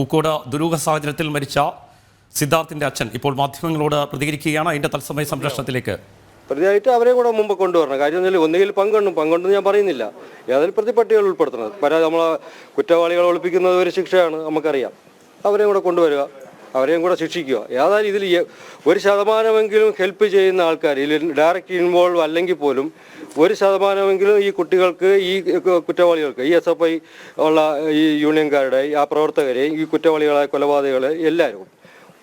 പൂക്കോട് ദുരൂഹ സാഹചര്യത്തിൽ മരിച്ച സിദ്ധാർത്ഥിന്റെ അച്ഛൻ ഇപ്പോൾ മാധ്യമങ്ങളോട് പ്രതികരിക്കുകയാണ്. അതിന്റെ തത്സമയ സംരക്ഷണത്തിലേക്ക് പ്രതിയായിട്ട് അവരെ കൂടെ മുമ്പ് കൊണ്ടുവരണം. കാര്യം വെച്ചാൽ ഒന്നുകിൽ പങ്കുണ്ടും പങ്കുണ്ടെന്ന് ഞാൻ പറയുന്നില്ല. ഏതായാലും പ്രതിപട്ടികൾ ഉൾപ്പെടുത്തുന്നത് പരാതി നമ്മളെ കുറ്റവാളികളെ ഒളിപ്പിക്കുന്നത് ഒരു ശിക്ഷയാണ് നമുക്കറിയാം. അവരെ കൂടെ കൊണ്ടുവരിക. അവരെയും കൂടെ ശിക്ഷിക്കുക. ഏതായാലും ഇതിൽ ഒരു ശതമാനമെങ്കിലും ഹെൽപ്പ് ചെയ്യുന്ന ആൾക്കാർ ഇതിൽ ഡയറക്റ്റ് ഇൻവോൾവ് അല്ലെങ്കിൽ പോലും ഒരു ശതമാനമെങ്കിലും ഈ കുട്ടികൾക്ക് ഈ കുറ്റവാളികൾക്ക് ഈ എസ് എഫ് ഐ ഉള്ള ഈ യൂണിയൻകാരുടെ ആ പ്രവർത്തകരെ ഈ കുറ്റവാളികളെ കൊലപാതകളെ എല്ലാവരും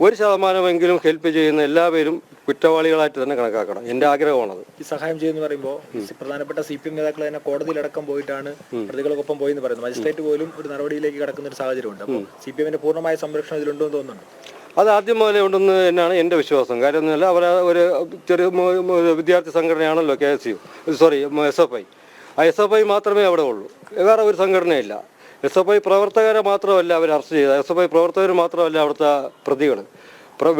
ഒരു ശതമാനമെങ്കിലും ഹെൽപ്പ് ചെയ്യുന്ന എല്ലാവരും കുറ്റവാളികളായിട്ട് തന്നെ കണക്കാക്കണം. എന്റെ ആഗ്രഹമാണത്. ഈ സഹായം ചെയ്യുന്ന പറയുമ്പോൾ പ്രധാനപ്പെട്ട സി പി എം നേതാക്കൾ തന്നെ കോടതിയിലടക്കം പോയിട്ടാണ് പ്രതികൾക്കൊപ്പം പോയി എന്ന് പറയുന്നത്. മജിസ്ട്രേറ്റ് പോലും ഒരു നടപടിയിലേക്ക് കടക്കുന്ന ഒരു സാഹചര്യമുണ്ട്. അപ്പോൾ സി പി എമ്മിന്റെ പൂർണമായ സംരക്ഷണം ഇതിലുണ്ടോ എന്ന് തോന്നുന്നുണ്ട്? അത് ആദ്യം മുതലേ ഉണ്ടെന്ന് തന്നെയാണ് എന്റെ വിശ്വാസം. കാര്യം എന്നല്ല അവർ ഒരു ചെറിയ വിദ്യാർത്ഥി സംഘടനയാണല്ലോ K S U sorry S F I. ആ എസ് എഫ് ഐ മാത്രമേ അവിടെ ഉള്ളൂ. വേറെ ഒരു സംഘടനയില്ല. എസ് എഫ് ഐ പ്രവർത്തകരെ മാത്രമല്ല അവർ അറസ്റ്റ് ചെയ്തത്. എസ് എഫ് ഐ പ്രവർത്തകർ മാത്രമല്ല അവിടുത്തെ പ്രതികൾ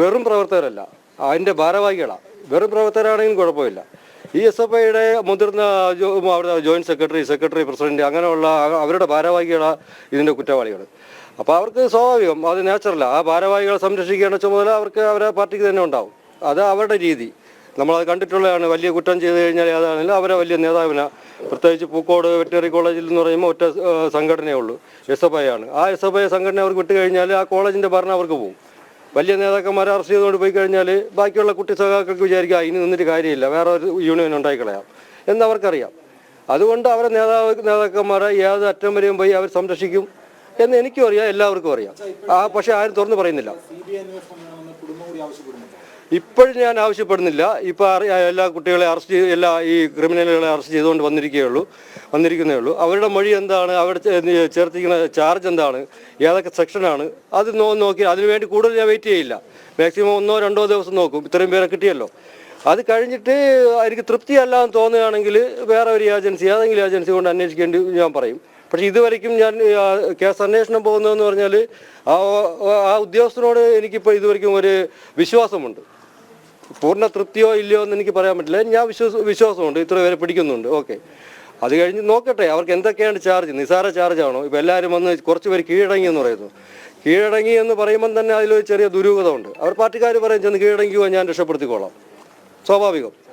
വെറും പ്രവർത്തകരല്ല. അതിന്റെ ഭാരവാഹികളാണ് വെറും പ്രവർത്തകരാണെങ്കിലും കുഴപ്പമില്ല. ഈ എസ് എഫ് ഐയുടെ മുതിർന്ന അവിടെ ജോയിന്റ് സെക്രട്ടറി സെക്രട്ടറി പ്രസിഡന്റ് അങ്ങനെയുള്ള അവരുടെ ഭാരവാഹികളാണ് ഇതിന്റെ കുറ്റവാളികൾ അപ്പോൾ അവർക്ക് സ്വാഭാവികം അത് നാച്ചുറലാണ് ആ ഭാരവാഹികളെ സംരക്ഷിക്കേണ്ട ചുമതല അവർക്ക് അവരെ പാർട്ടിക്ക് തന്നെ ഉണ്ടാവും. അത് അവരുടെ രീതി. നമ്മളത് കണ്ടിട്ടുള്ളതാണ്. വലിയ കുറ്റം ചെയ്ത് കഴിഞ്ഞാൽ ഏതാണെങ്കിലും അവരെ വലിയ നേതാവിന. പ്രത്യേകിച്ച് പൂക്കോട് വെറ്ററി കോളേജിൽ എന്ന് പറയുമ്പോൾ ഒറ്റ സംഘടനയേ ഉള്ളൂ. എസ് എഫ് ഐ ആണ്. ആ എസ് എഫ് ഐ സംഘടന അവർക്ക് വിട്ടുകഴിഞ്ഞാൽ ആ കോളേജിന്റെ ഭരണം അവർക്ക് പോകും. വലിയ നേതാക്കന്മാരെ അറസ്റ്റ് ചെയ്തുകൊണ്ട് പോയി കഴിഞ്ഞാൽ ബാക്കിയുള്ള കുട്ടി സഖാക്കൾക്ക് വിചാരിക്കുക ഇനി നിന്നിട്ട് കാര്യമില്ല വേറെ ഒരു യൂണിയൻ ഉണ്ടായിക്കളയാം. എന്നവർക്കറിയാം അതുകൊണ്ട് അവരെ നേതാവ് നേതാക്കന്മാരെ ഏത് അറ്റം വരെയും പോയി അവർ സംരക്ഷിക്കും എന്ന് എനിക്കും അറിയാം എല്ലാവർക്കും അറിയാം. ആ പക്ഷേ ആരും തുറന്നു പറയുന്നില്ല. ഇപ്പോഴും ഞാൻ ആവശ്യപ്പെടുന്നില്ല. ഇപ്പോൾ എല്ലാ കുട്ടികളെ അറസ്റ്റ് ചെയ്ത് എല്ലാ ഈ ക്രിമിനലുകളെ അറസ്റ്റ് ചെയ്തുകൊണ്ട് വന്നിരിക്കുകയുള്ളൂ വന്നിരിക്കുന്നേ ഉള്ളൂ. അവരുടെ മൊഴി എന്താണ്? അവിടെ ചേർത്തിരിക്കുന്ന ചാർജ് എന്താണ്? ഏതൊക്കെ സെക്ഷനാണ് അത് നോക്കി അതിനുവേണ്ടി കൂടുതൽ ഞാൻ വെയിറ്റ് ചെയ്യില്ല. മാക്സിമം ഒന്നോ രണ്ടോ ദിവസം നോക്കും. ഇത്രയും പേരെ കിട്ടിയല്ലോ. അത് കഴിഞ്ഞിട്ട് എനിക്ക് തൃപ്തിയല്ല എന്ന് തോന്നുകയാണെങ്കിൽ വേറെ ഒരു ഏജൻസി ഏതെങ്കിലും ഏജൻസി കൊണ്ട് അന്വേഷിക്കേണ്ടി ഞാൻ പറയും. പക്ഷേ ഇതുവരെയ്ക്കും ഞാൻ കേസ് അന്വേഷണം പോകുന്നതെന്ന് പറഞ്ഞാൽ ആ ആ ഉദ്യോഗസ്ഥനോട് എനിക്കിപ്പോൾ ഇതുവരെയ്ക്കും ഒരു വിശ്വാസമുണ്ട്. പൂർണ തൃപ്തിയോ ഇല്ലയോ എന്ന് എനിക്ക് പറയാൻ പറ്റില്ല. ഞാൻ വിശ്വാസ വിശ്വാസമുണ്ട്. ഇത്ര പേരെ പിടിക്കുന്നുണ്ട്. ഓക്കെ. അത് കഴിഞ്ഞ് നോക്കട്ടെ അവർക്ക് എന്തൊക്കെയാണ് ചാർജ്? നിസാര ചാർജ് ആണോ ഇപ്പം എല്ലാവരും വന്ന് കുറച്ച് പേര് കീഴടങ്ങി എന്ന് പറയുന്നു. കീഴടങ്ങി എന്ന് പറയുമ്പം തന്നെ അതിലൊരു ചെറിയ ദുരൂഹത ഉണ്ട് അവർ പാർട്ടിക്കാർ പറയും ചെന്ന് കീഴടങ്ങിയോ ഞാൻ രക്ഷപ്പെടുത്തിക്കോളാം. സ്വാഭാവികം.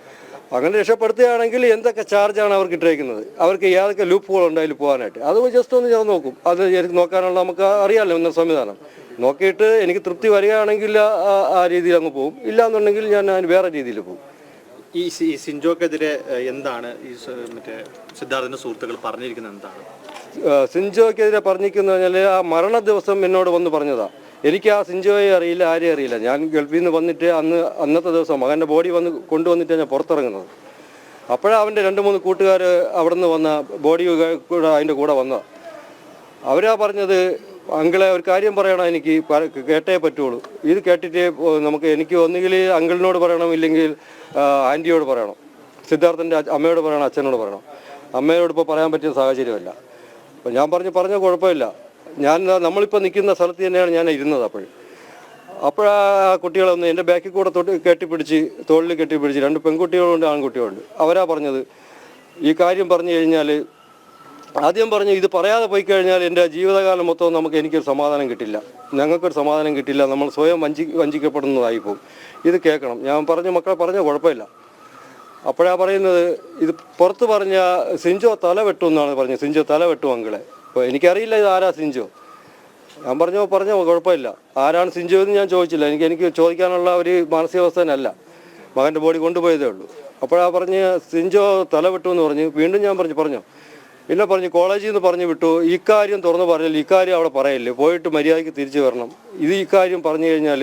അങ്ങനെ രക്ഷപ്പെടുത്തുകയാണെങ്കിൽ എന്തൊക്കെ ചാർജാണ് അവർക്ക് ഇട്ടേക്കുന്നത്? അവർക്ക് ഏതൊക്കെ ലൂപ്പുകൾ ഉണ്ടായാലും പോകാനായിട്ട്? അത് ജസ്റ്റ് ഒന്ന് ഞാൻ നോക്കും. അത് എനിക്ക് നോക്കാനുള്ള നമുക്ക് അറിയാമല്ലോ ഇന്ന സംവിധാനം. നോക്കിയിട്ട് എനിക്ക് തൃപ്തി വരികയാണെങ്കിൽ ആ- രീതിയിൽ അങ്ങ് പോകും ഇല്ല എന്നുണ്ടെങ്കിൽ ഞാൻ അതിന് വേറെ രീതിയിൽ പോകും ഈ സിൻജോക്കെതിരെ എന്താണ് ഈ മറ്റേ സിദ്ധാർത്ഥിന്റെ സുഹൃത്തുക്കൾ പറഞ്ഞിരിക്കുന്നത് എന്താണ്? സിൻജോക്കെതിരെ പറഞ്ഞിരിക്കുന്നത് പറഞ്ഞാൽ ആ മരണ ദിവസം എന്നോട് വന്ന് പറഞ്ഞതാ. എനിക്ക് ആ സിഞ്ചോയെ അറിയില്ല ആരെയും അറിയില്ല. ഞാൻ ഗൾഫിൽ നിന്ന് വന്നിട്ട് അന്ന് അന്നത്തെ ദിവസം മകന്റെ ബോഡി വന്ന് കൊണ്ടുവന്നിട്ട് ഞാൻ പുറത്തിറങ്ങുന്നത്. അപ്പോഴാണ് അവന്റെ രണ്ട് മൂന്ന് കൂട്ടുകാർ അവിടെ നിന്ന് വന്ന ബോഡി കൂടെ അതിന്റെ കൂടെ വന്ന. അവരാ പറഞ്ഞത് അങ്കിളെ ഒരു കാര്യം പറയണം എനിക്ക് കേട്ടേ പറ്റുള്ളൂ. ഇത് കേട്ടിട്ട് നമുക്ക് എനിക്ക് ഒന്നുകിൽ അങ്കിളിനോട് പറയണം ഇല്ലെങ്കിൽ ആന്റിയോട് പറയണം. സിദ്ധാർത്ഥന്റെ അമ്മയോട് പറയണം അച്ഛനോട് പറയണം. അമ്മയോട് ഇപ്പോൾ പറയാൻ പറ്റിയ സാഹചര്യമല്ല. അപ്പോൾ ഞാൻ പറഞ്ഞു പറഞ്ഞ കുഴപ്പമില്ല. ഞാൻ നമ്മളിപ്പോൾ നിൽക്കുന്ന സ്ഥലത്ത് തന്നെയാണ് ഞാൻ ഇരുന്നത് അപ്പോഴും. അപ്പോഴാ കുട്ടികളൊന്ന് എന്റെ ബാക്കിൽ കൂടെ തൊട്ട് കെട്ടിപ്പിടിച്ച് തോളിൽ കെട്ടിപ്പിടിച്ച് രണ്ട് പെൺകുട്ടികളുണ്ട് ആൺകുട്ടികളുണ്ട്. അവരാ പറഞ്ഞത് ഈ കാര്യം പറഞ്ഞു കഴിഞ്ഞാൽ ആദ്യം പറഞ്ഞു ഇത് പറയാതെ പോയി കഴിഞ്ഞാൽ എന്റെ ജീവിതകാലം മൊത്തം നമുക്ക് എനിക്കൊരു സമാധാനം കിട്ടില്ല. ഞങ്ങൾക്കൊരു സമാധാനം കിട്ടില്ല. നമ്മൾ സ്വയം വഞ്ചി വഞ്ചിക്കപ്പെടുന്നതായി പോകും. ഇത് കേൾക്കണം. ഞാൻ പറഞ്ഞ മക്കളെ പറഞ്ഞ കുഴപ്പമില്ല. അപ്പോഴാ പറയുന്നത് ഇത് പുറത്ത് പറഞ്ഞ സിഞ്ചോ തല വെട്ടുമെന്നാണ് പറഞ്ഞത്. സിഞ്ചോ തല വെട്ടും അങ്കിളെ. അപ്പോൾ എനിക്കറിയില്ല ഇത് ആരാ സിഞ്ചോ. ഞാൻ പറഞ്ഞോ പറഞ്ഞോ കുഴപ്പമില്ല. ആരാണ് സിഞ്ചോ എന്ന് ഞാൻ ചോദിച്ചില്ല. എനിക്ക് എനിക്ക് ചോദിക്കാനുള്ള ഒരു മാനസികാവസ്ഥ അല്ല മകന്റെ ബോഡി കൊണ്ടുപോയതേ ഉള്ളൂ. അപ്പോഴാ പറഞ്ഞ് സിഞ്ചോ തല വിട്ടു എന്ന് പറഞ്ഞു വീണ്ടും ഞാൻ പറഞ്ഞു പറഞ്ഞു. ഇല്ല പറഞ്ഞു കോളേജിൽ നിന്ന് പറഞ്ഞു വിട്ടു ഇക്കാര്യം തുറന്നു പറഞ്ഞില്ല. ഇക്കാര്യം അവിടെ പറയല്ലേ. പോയിട്ട് മര്യാദയ്ക്ക് തിരിച്ചു വരണം. ഇത് ഇക്കാര്യം പറഞ്ഞു കഴിഞ്ഞാൽ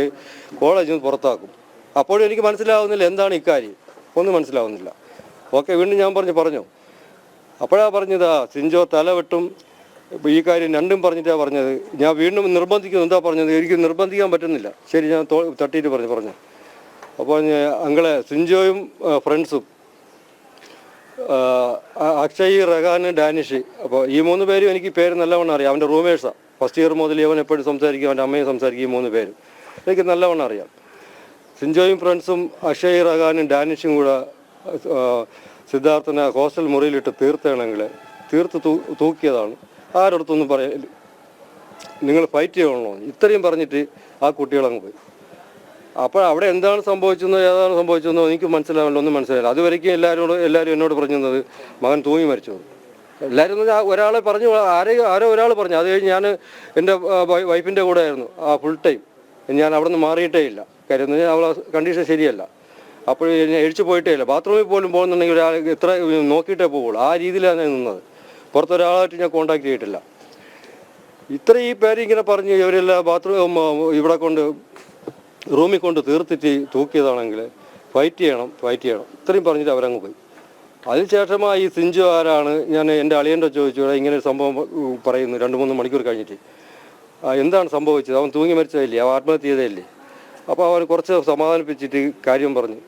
കോളേജിൽ നിന്ന് പുറത്താക്കും. അപ്പോഴും എനിക്ക് മനസ്സിലാവുന്നില്ല എന്താണ് ഇക്കാര്യം. ഒന്നും മനസ്സിലാവുന്നില്ല. ഓക്കെ വീണ്ടും ഞാൻ പറഞ്ഞു പറഞ്ഞു. അപ്പോഴാ പറഞ്ഞതാ സിഞ്ചോ തല വെട്ടും ഈ കാര്യം രണ്ടും പറഞ്ഞിട്ടാണ് പറഞ്ഞത്. ഞാൻ വീണ്ടും നിർബന്ധിക്കുന്നു. എന്താ പറഞ്ഞത്? എനിക്ക് നിർബന്ധിക്കാൻ പറ്റുന്നില്ല. ശരി ഞാൻ തട്ടിയിട്ട് പറഞ്ഞു പറഞ്ഞു. അപ്പോൾ അങ്ങളെ സിഞ്ചോയും ഫ്രണ്ട്സും അക്ഷയ് റഹാൻ ഡാനിഷ് അപ്പോൾ ഈ മൂന്ന് പേരും എനിക്ക് പേര് നല്ലവണ്ണം അറിയാം. അവന്റെ റൂമേഴ്സാണ് ഫസ്റ്റ് ഇയർ മുതൽ അവൻ എപ്പോഴും സംസാരിക്കും അവന്റെ അമ്മയും സംസാരിക്കും ഈ മൂന്ന് പേരും. എനിക്ക് നല്ലവണ്ണം അറിയാം. സിൻജോയും ഫ്രണ്ട്സും അക്ഷയ് റഹാനും ഡാനിഷും കൂടെ സിദ്ധാർത്ഥനെ ഹോസ്റ്റൽ മുറിയിലിട്ട് തീർത്താണെങ്കിൽ തീർത്ത് തൂക്കിയതാണ്. ആരോടത്തൊന്നും പറയൽ നിങ്ങൾ ഫൈറ്റ് ചെയ്യണോ? ഇത്രയും പറഞ്ഞിട്ട് ആ കുട്ടികളങ്ങ് പോയി. അപ്പോൾ അവിടെ എന്താണ് സംഭവിച്ചെന്നോ ഏതാണ് സംഭവിച്ചെന്നോ എനിക്ക് മനസ്സിലാവില്ല ഒന്നും മനസ്സിലായില്ല അതുവരേക്കും എല്ലാവരോടും എല്ലാവരും എന്നോട് പറഞ്ഞത് മകൻ തൂങ്ങി മരിച്ചു. എല്ലാവരും ഒരാളെ പറഞ്ഞു ആരെ ആരോ ഒരാൾ പറഞ്ഞു. അത് കഴിഞ്ഞ് ഞാൻ എന്റെ വൈഫിന്റെ കൂടെ ആയിരുന്നു ആ ഫുൾ ടൈം ഞാൻ അവിടെ നിന്ന് മാറിയിട്ടേ ഇല്ല. കാര്യം എന്ന് അവളെ കണ്ടീഷൻ ശരിയല്ല. അപ്പോൾ ഞാൻ എഴിച്ചു പോയിട്ടേ ഇല്ല. ബാത്റൂമിൽ പോലും പോകുന്നുണ്ടെങ്കിൽ ഒരാൾ ഇത്ര നോക്കിയിട്ടേ പോവുള്ളൂ. ആ രീതിയിലാണ് ഞാൻ നിന്നത്. പുറത്തൊരാളായിട്ട് ഞാൻ കോണ്ടാക്ട് ചെയ്തിട്ടില്ല. ഇത്ര ഈ പേര് ഇങ്ങനെ പറഞ്ഞ് ഇവരെല്ലാം ബാത്റൂം ഇവിടെ കൊണ്ട് റൂമിൽ കൊണ്ട് തീർത്തിട്ട് തൂക്കിയതാണെങ്കിൽ ഫൈറ്റ് ചെയ്യണം ഫൈറ്റ് ചെയ്യണം. ഇത്രയും പറഞ്ഞിട്ട് അവരങ്ങ് പോയി. അതിനുശേഷമാണ് ഈ സിഞ്ചു ആരാണ്? ഞാൻ എന്റെ അളിയന്റെ ചോദിച്ചു "എടാ, ഇങ്ങനെ ഒരു സംഭവം പറയുന്നു രണ്ട് മൂന്ന് മണിക്കൂർ കഴിഞ്ഞിട്ട്. എന്താണ് സംഭവിച്ചത്? അവൻ തൂങ്ങി മരിച്ചതല്ലേ? അവൻ ആത്മഹത്യ ചെയ്തതല്ലേ? അപ്പോൾ അവൻ കുറച്ച് സമാധാനിപ്പിച്ചിട്ട് കാര്യം പറഞ്ഞു.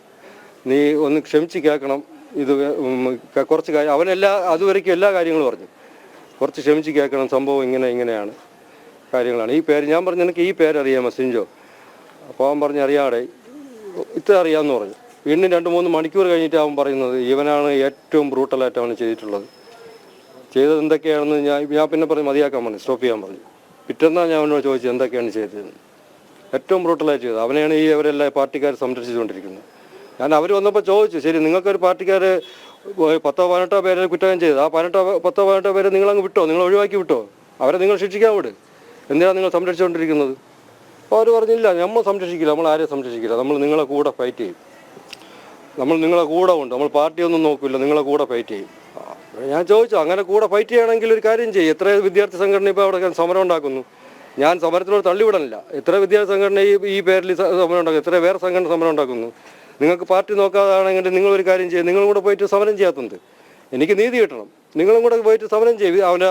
നീ ഒന്ന് ക്ഷമിച്ച് കേൾക്കണം ഇത് കുറച്ച് കാര്യം അവനെല്ലാ അതുവരയ്ക്കും എല്ലാ കാര്യങ്ങളും പറഞ്ഞു. കുറച്ച് ക്ഷമിച്ച് കേൾക്കണം സംഭവം ഇങ്ങനെ ഇങ്ങനെയാണ് കാര്യങ്ങളാണ്. ഈ പേര് ഞാൻ പറഞ്ഞു എനിക്ക് ഈ പേരറിയാം മെസ്സഞ്ചോ. അപ്പോൾ അവൻ പറഞ്ഞു അറിയാടെ ഇത്ര അറിയാമെന്ന് പറഞ്ഞു. വീണ്ടും രണ്ട് മൂന്ന് മണിക്കൂർ കഴിഞ്ഞിട്ട് അവൻ പറയുന്നത് ഇവനാണ് ഏറ്റവും ബ്രൂട്ടലായിട്ട് അവൻ ചെയ്തിട്ടുള്ളത്. ചെയ്തത് എന്തൊക്കെയാണെന്ന് ഞാൻ ഞാൻ പിന്നെ പറഞ്ഞു മതിയാക്കാൻ പറഞ്ഞു സ്റ്റോപ്പ് ചെയ്യാൻ പറഞ്ഞു. പിറ്റെന്നാണ് ഞാൻ അവനോട് ചോദിച്ചത് എന്തൊക്കെയാണ് ചെയ്തത് ഏറ്റവും ബ്രൂട്ടലായിട്ട് ചെയ്തത്. അവനെയാണ് ഈ അവരെല്ലാം പാർട്ടിക്കാർ സംരക്ഷിച്ചുകൊണ്ടിരിക്കുന്നത്. ഞാൻ അവർ വന്നപ്പോൾ ചോദിച്ചു ശരി നിങ്ങൾക്കൊരു പാർട്ടിക്കാർ പത്തോ പതിനെട്ടോ പേരെ കുറ്റം ചെയ്തു. ആ പതിനെട്ടോ പത്തോ പതിനെട്ടോ പേരെ നിങ്ങളങ്ങ് വിട്ടോ? നിങ്ങൾ ഒഴിവാക്കി വിട്ടോ? അവരെ നിങ്ങൾ ശിക്ഷിക്കാൻ വിട്. എന്തിനാണ് നിങ്ങൾ സംരക്ഷിച്ചുകൊണ്ടിരിക്കുന്നത് അപ്പോൾ അവർ പറഞ്ഞില്ല നമ്മൾ സംരക്ഷിക്കില്ല നമ്മൾ ആരെയും സംരക്ഷിക്കില്ല. നമ്മൾ നിങ്ങളെ കൂടെ ഫൈറ്റ് ചെയ്യും. നമ്മൾ നിങ്ങളെ കൂടെ ഉണ്ട്. നമ്മൾ പാർട്ടിയൊന്നും നോക്കില്ല നിങ്ങളെ കൂടെ ഫൈറ്റ് ചെയ്യും. ഞാൻ ചോദിച്ചു അങ്ങനെ കൂടെ ഫൈറ്റ് ചെയ്യണമെങ്കിൽ ഒരു കാര്യം ചെയ്യും. എത്ര വിദ്യാർത്ഥി സംഘടന ഇപ്പോൾ അവിടെ സമരം ഉണ്ടാക്കുന്നു? ഞാൻ സമരത്തിനോട് തള്ളിവിടണില്ല. എത്ര വിദ്യാർത്ഥി സംഘടന ഈ ഈ പേരിൽ സമരം ഉണ്ടാക്കുന്നു? എത്ര വേറെ സംഘടന സമരം ഉണ്ടാക്കുന്നു? നിങ്ങൾക്ക് പാർട്ടി നോക്കാതാണെങ്കിൽ നിങ്ങൾ ഒരു കാര്യം ചെയ്യും നിങ്ങളും കൂടെ പോയിട്ട് സമരം ചെയ്യാത്തത് എനിക്ക് നീതി കിട്ടണം. നിങ്ങളും കൂടെ പോയിട്ട് സമരം ചെയ്യും അവന്റെ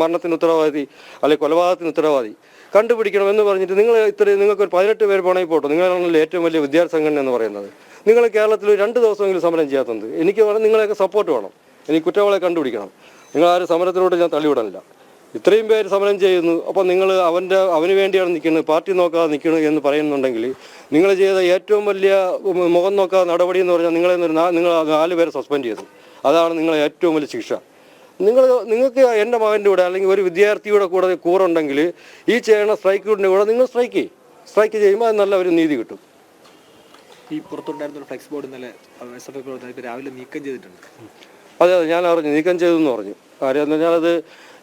മരണത്തിന് ഉത്തരവാദി അല്ലെങ്കിൽ കൊലപാതകത്തിന് ഉത്തരവാദി. കണ്ടുപിടിക്കണം എന്ന് പറഞ്ഞിട്ട് നിങ്ങൾ ഇത്രയും നിങ്ങൾക്ക് ഒരു പതിനെട്ട് പേര് പോണെങ്കിൽ പോട്ടോ. നിങ്ങളാണല്ലോ ഏറ്റവും വലിയ വിദ്യാർത്ഥി സംഘടന എന്ന് പറയുന്നത്. നിങ്ങൾ കേരളത്തിൽ രണ്ട് ദിവസമെങ്കിലും സമരം ചെയ്യാത്തത് എനിക്ക് വേണം നിങ്ങളെയൊക്കെ സപ്പോർട്ട് വേണം. എനിക്ക് കുറ്റവാളെ കണ്ടുപിടിക്കണം. നിങ്ങൾ ആ ഒരു സമരത്തിലൂടെ ഞാൻ തള്ളിവിടാനില്ല ഇത്രയും പേര് സമരം ചെയ്യുന്നു. അപ്പോൾ നിങ്ങൾ അവന്റെ അവന് വേണ്ടിയാണ് നിൽക്കുന്നത്. പാർട്ടി നോക്കാതെ നിൽക്കുന്നത് എന്ന് പറയുന്നുണ്ടെങ്കിൽ നിങ്ങൾ ചെയ്ത ഏറ്റവും വലിയ മുഖം നോക്കാതെ നടപടി എന്ന് പറഞ്ഞാൽ നിങ്ങളെ നിങ്ങൾ നാല് പേരെ സസ്പെൻഡ് ചെയ്തു. അതാണ് നിങ്ങളെ ഏറ്റവും വലിയ ശിക്ഷ. നിങ്ങൾ നിങ്ങൾക്ക് എന്റെ മകന്റെ കൂടെ അല്ലെങ്കിൽ ഒരു വിദ്യാർത്ഥിയുടെ കൂടെ കൂറുണ്ടെങ്കിൽ ഈ ചെയ്യുന്ന സ്ട്രൈക്കിന്റെ കൂടെ നിങ്ങൾ സ്ട്രൈക്ക് ചെയ്യും. സ്ട്രൈക്ക് ചെയ്യുമ്പോൾ അത് നല്ല ഒരു നീതി കിട്ടും. ഈ പുറത്തുണ്ടായിരുന്ന ഫ്ലെക്സ് ബോർഡ് ഇന്നലെ എസ് എഫ് ഐ രാവിലെ നീക്കം ചെയ്തിട്ടുണ്ട്. അതെ അതെ ഞാൻ അറിഞ്ഞു. നീക്കം ചെയ്തു എന്ന് പറഞ്ഞു. കാര്യം എന്ന് പറഞ്ഞാൽ അത്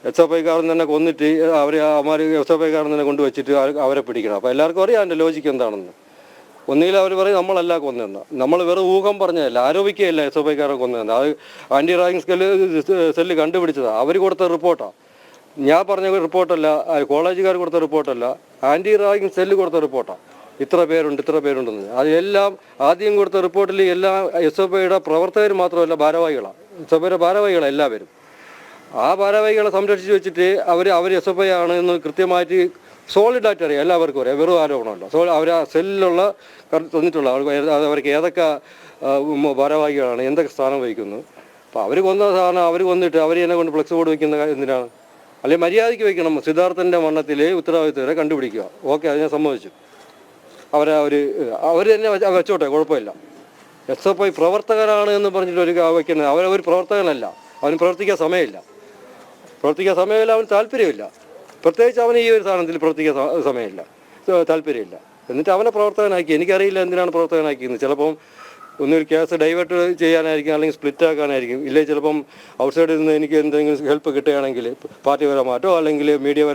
എസ് എഫ് ഐക്കാരൻ തന്നെ കൊന്നിട്ട് അവരെ അവന്മാർ എസ് എഫ് ഐക്കാരൻ തന്നെ കൊണ്ടുവച്ചിട്ട് അവരെ പിടിക്കണം. അപ്പോൾ എല്ലാവർക്കും അറിയാം അതിന്റെ ലോജിക്ക് എന്താണെന്ന്. ഒന്നുകിൽ അവർ പറയും നമ്മളല്ല കൊന്നതെന്ന്. നമ്മൾ വെറും ഊഹം പറഞ്ഞതല്ല ആരോപിക്കുകയല്ല എസ് എഫ് ഐക്കാരെ കൊന്നതെന്ന്. അത് ആന്റി റാങ്കിങ് സ്കെൽ സെല്ല് കണ്ടുപിടിച്ചതാണ് അവർ കൊടുത്ത റിപ്പോർട്ടാണ് ഞാൻ പറഞ്ഞ റിപ്പോർട്ടല്ല കോളേജുകാർ കൊടുത്ത റിപ്പോർട്ടല്ല ആന്റി റാങ്കിങ് സെല്ല് കൊടുത്ത റിപ്പോർട്ടാണ് ഇത്ര പേരുണ്ട് ഇത്ര പേരുണ്ടെന്ന്. അതെല്ലാം ആദ്യം കൊടുത്ത റിപ്പോർട്ടിൽ എല്ലാ എസ് എഫ് ഐയുടെ പ്രവർത്തകർ മാത്രമല്ല ഭാരവാഹികളാണ് എസ് എഫ് ഐയുടെ ഭാരവാഹികളാണ് എല്ലാവരും. ആ ഭാരവാഹികളെ സംരക്ഷിച്ച് വെച്ചിട്ട് അവർ അവർ എസ് എഫ് ഐ ആണ് എന്ന് കൃത്യമായിട്ട് സോളിഡായിട്ട് അറിയാം. എല്ലാവർക്കും അറിയാം. വെറും ആരോപണമല്ല. സോ അവർ ആ സെല്ലിലുള്ള തന്നിട്ടുള്ള അവർക്ക് ഏതൊക്കെ ഭാരവാഹികളാണ് എന്തൊക്കെ സ്ഥാനം വഹിക്കുന്നു. അപ്പോൾ അവർ കൊന്ന സാധനം അവർ കൊന്നിട്ട് അവർ എന്നെ കൊണ്ട് ഫ്ലെക്സ് ബോർഡ് വയ്ക്കുന്ന എന്തിനാണ്? അല്ലെങ്കിൽ മര്യാദയ്ക്ക് വയ്ക്കണം. സിദ്ധാർത്ഥന്റെ മരണത്തിൽ ഉത്തരവാദിത്തവരെ കണ്ടുപിടിക്കുക. ഓക്കെ അത് ഞാൻ സമ്മതിച്ചു. അവരെ അവർ അവർ തന്നെ വെച്ച- വെച്ചോട്ടെ കുഴപ്പമില്ല. എസ് എഫ് ഐ പ്രവർത്തകരാണ് എന്ന് പറഞ്ഞിട്ട് ഒരു വയ്ക്കുന്നത് അവരൊരു പ്രവർത്തകനല്ല. അവന് പ്രവർത്തിക്കാൻ സമയമില്ല. പ്രവർത്തിക്കാൻ സമയമില്ല അവന് താല്പര്യമില്ല. പ്രത്യേകിച്ച് അവന് ഈ ഒരു സാധനത്തിൽ പ്രവർത്തിക്കാൻ സമയമില്ല. താല്പര്യമില്ല. എന്നിട്ട് അവനെ പ്രവർത്തകനാക്കി. എനിക്കറിയില്ല എന്തിനാണ് പ്രവർത്തകനാക്കിയെന്ന്. ചിലപ്പം ഒന്നൊരു കേസ് ഡൈവേർട്ട് ചെയ്യാനായിരിക്കും അല്ലെങ്കിൽ സ്പ്ലിറ്റ് ആക്കാനായിരിക്കും ഇല്ലെങ്കിൽ ചിലപ്പം ഔട്ട്സൈഡിൽ നിന്ന് എനിക്ക് എന്തെങ്കിലും ഹെൽപ്പ് കിട്ടുകയാണെങ്കിൽ പാർട്ടി അല്ലെങ്കിൽ മീഡിയ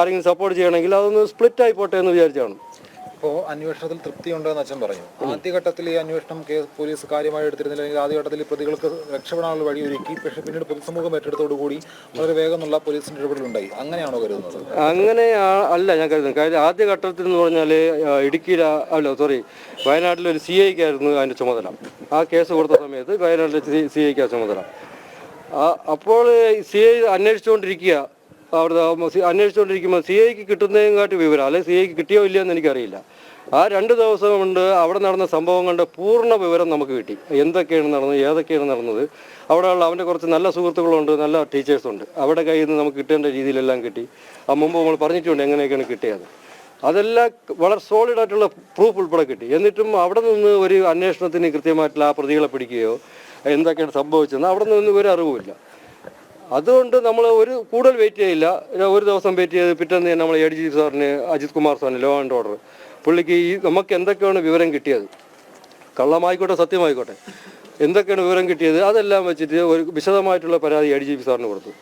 ആരെങ്കിലും സപ്പോർട്ട് ചെയ്യണമെങ്കിൽ അതൊന്ന് സ്പ്ലിറ്റ് ആയിപ്പോട്ടെ എന്ന് വിചാരിച്ചാണ്. ഇപ്പോൾ അന്വേഷണത്തിൽ തൃപ്തിയുണ്ടോ എന്ന് അച്ഛൻ പറഞ്ഞു. ആദ്യഘട്ടത്തിൽ ഈ അന്വേഷണം കേസ് പോലീസ് കാര്യമായി എടുത്തിരുന്നില്ല. അല്ലെങ്കിൽ ആദ്യഘട്ടത്തിൽ പ്രതികൾക്ക് രക്ഷപ്പെടാനുള്ള വഴി ഒരുക്കി പക്ഷെ പിന്നീട് പൊതുസമൂഹം ഏറ്റെടുത്തോടുകൂടി വളരെ വേഗമുള്ള പോലീസിന്റെ ഇടപെടലുണ്ടായി. അങ്ങനെയാണോ കരുതുന്നത്? അങ്ങനെ അല്ല ഞാൻ കരുതുന്നത്. കാര്യം ആദ്യ ഘട്ടത്തിൽ എന്ന് പറഞ്ഞാൽ ഇടുക്കിയില അല്ല സോറി വയനാട്ടിലെ ഒരു സി ഐക്കായിരുന്നു അതിന്റെ ചുമതല. ആ കേസ് കൊടുത്ത സമയത്ത് വയനാട്ടിലെ സി ഐക്കാ ചുമതല. അപ്പോൾ സി ഐ അന്വേഷിച്ചുകൊണ്ടിരിക്കുക. അവിടെ അന്വേഷിച്ചുകൊണ്ടിരിക്കുമ്പോൾ സി ഐക്ക് കിട്ടുന്നതിനെക്കാട്ടി വിവരം അല്ലെങ്കിൽ സി ഐക്ക് കിട്ടിയോ ഇല്ലയോ എന്ന് എനിക്കറിയില്ല. ആ രണ്ട് ദിവസം കൊണ്ട് അവിടെ നടന്ന സംഭവങ്ങളുടെ പൂർണ വിവരം നമുക്ക് കിട്ടി. എന്തൊക്കെയാണ് നടന്നത് ഏതൊക്കെയാണ് നടന്നത്. അവിടെയുള്ള അവന്റെ കുറച്ച് നല്ല സുഹൃത്തുക്കളുണ്ട് നല്ല ടീച്ചേഴ്സുണ്ട് അവിടെ കയ്യിൽ നിന്ന് നമുക്ക് കിട്ടേണ്ട രീതിയിലെല്ലാം കിട്ടി. ആ മുമ്പ് നമ്മൾ പറഞ്ഞിട്ടുണ്ട് എങ്ങനെയൊക്കെയാണ് കിട്ടിയത് അതെല്ലാം വളരെ സോളിഡ് ആയിട്ടുള്ള പ്രൂഫ് ഉൾപ്പെടെ കിട്ടി. എന്നിട്ടും അവിടെ നിന്ന് ഒരു അന്വേഷണത്തിന് കൃത്യമായിട്ടുള്ള ആ പ്രതികളെ പിടിക്കുകയോ എന്തൊക്കെയാണ് സംഭവിച്ചതെന്ന് അവിടെ നിന്ന് ഒരു അറിവുമില്ല അതുകൊണ്ട് നമ്മൾ ഒരു കൂടുതൽ വെയിറ്റ് ചെയ്യില്ല ഒരു ദിവസം വെയിറ്റ് ചെയ്ത് പിറ്റേന്ന് നമ്മൾ എ ഡി ജി സാറിന് അജിത് കുമാർ സാറിന് ലോ ആൻഡ് ഓർഡർ പുള്ളിക്ക് ഈ നമുക്ക് എന്തൊക്കെയാണ് വിവരം കിട്ടിയത്? കള്ളമായിക്കോട്ടെ സത്യമായിക്കോട്ടെ. എന്തൊക്കെയാണ് വിവരം കിട്ടിയത്? അതെല്ലാം വെച്ചിട്ട് ഒരു വിശദമായിട്ടുള്ള പരാതി എ ഡി ജി പി സാറിന് കൊടുത്തു.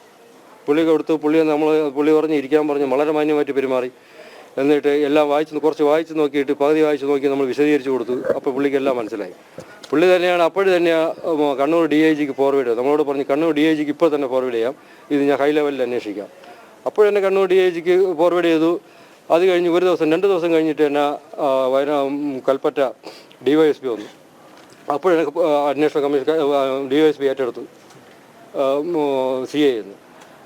പുള്ളി കൊടുത്തു പുള്ളിയെ നമ്മൾ പുള്ളി പറഞ്ഞ് ഇരിക്കാൻ പറഞ്ഞ് വളരെ മാന്യമായിട്ട് പെരുമാറി. എന്നിട്ട് എല്ലാം വായിച്ച് കുറച്ച് വായിച്ച് നോക്കിയിട്ട് പകുതി വായിച്ച് നോക്കി നമ്മൾ വിശദീകരിച്ച് കൊടുത്തു. അപ്പോൾ പുള്ളിക്ക് എല്ലാം മനസ്സിലായി. പുള്ളി തന്നെയാണ് അപ്പോഴും തന്നെ കണ്ണൂർ ഡി ഐ ജിക്ക് ഫോർവേഡ് നമ്മളോട് പറഞ്ഞ് കണ്ണൂർ ഡി ഐ ജിക്ക് ഇപ്പോൾ തന്നെ ഫോർവേഡ് ചെയ്യാം. ഇത് ഞാൻ ഹൈ ലെവലിൽ അന്വേഷിക്കാം. അപ്പോഴെന്നെ കണ്ണൂർ ഡി ഐ ജിക്ക് ഫോർവേഡ് ചെയ്തു. അത് കഴിഞ്ഞ് ഒരു ദിവസം രണ്ട് ദിവസം കഴിഞ്ഞിട്ട് തന്നെ വയനാ Kalpetta D Y S P വന്നു അപ്പോഴാണ് അന്വേഷണ commission D Y S P ഏറ്റെടുത്തു സി ഐ എന്ന്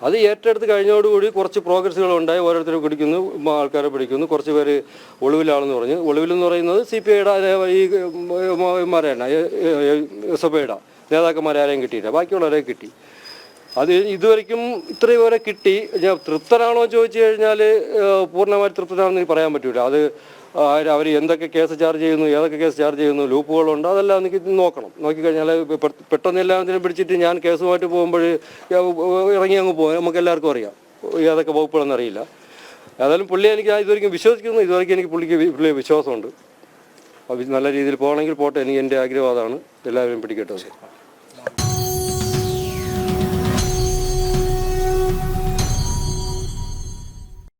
അത് ഏറ്റെടുത്ത് കഴിഞ്ഞോടുകൂടി കുറച്ച് പ്രോഗ്രസ്സുകൾ ഉണ്ടായി ഓരോരുത്തരും പിടിക്കുന്നു ആൾക്കാരെ പിടിക്കുന്നു കുറച്ച് പേര് ഒളിവിലാണെന്ന് പറഞ്ഞു ഒളിവിലെന്ന് പറയുന്നത് സി പി ഐയുടെ ഈ മാരാണ് എസ് എഫ് ഐയുടെ നേതാക്കന്മാരെ ആരെയും കിട്ടിയില്ല ബാക്കിയുള്ളവരെ കിട്ടി അത് ഇതുവരെയ്ക്കും ഇത്രയും വരെ കിട്ടി. തൃപ്തനാണോ ചോദിച്ചു കഴിഞ്ഞാൽ പൂർണമായി തൃപ്തനാണെന്ന് പറയാൻ പറ്റൂല. അത് അവർ എന്തൊക്കെ കേസ് ചാർജ് ചെയ്യുന്നു ഏതൊക്കെ കേസ് ചാർജ് ചെയ്യുന്നു ലൂപ്പുകളുണ്ട് അതെല്ലാം എനിക്ക് നോക്കണം. നോക്കിക്കഴിഞ്ഞാൽ പെട്ടെന്ന് എല്ലാത്തിനും പിടിച്ചിട്ട് ഞാൻ കേസുമായിട്ട് പോകുമ്പോൾ ഇറങ്ങി അങ്ങ് പോകും. നമുക്ക് എല്ലാവർക്കും അറിയാം. ഏതൊക്കെ വകുപ്പുകളെന്ന് അറിയില്ല. ഏതായാലും പുള്ളി എനിക്ക് ഇതുവരെയ്ക്കും വിശ്വസിക്കുന്നു. ഇതുവരെയ്ക്കും എനിക്ക് പുള്ളിക്ക് പുള്ളി വിശ്വാസമുണ്ട്. നല്ല രീതിയിൽ പോകണമെങ്കിൽ പോട്ടെ. എനിക്ക് എന്റെ ആഗ്രഹം അതാണ്. എല്ലാവരും പിടിക്കട്ടെ.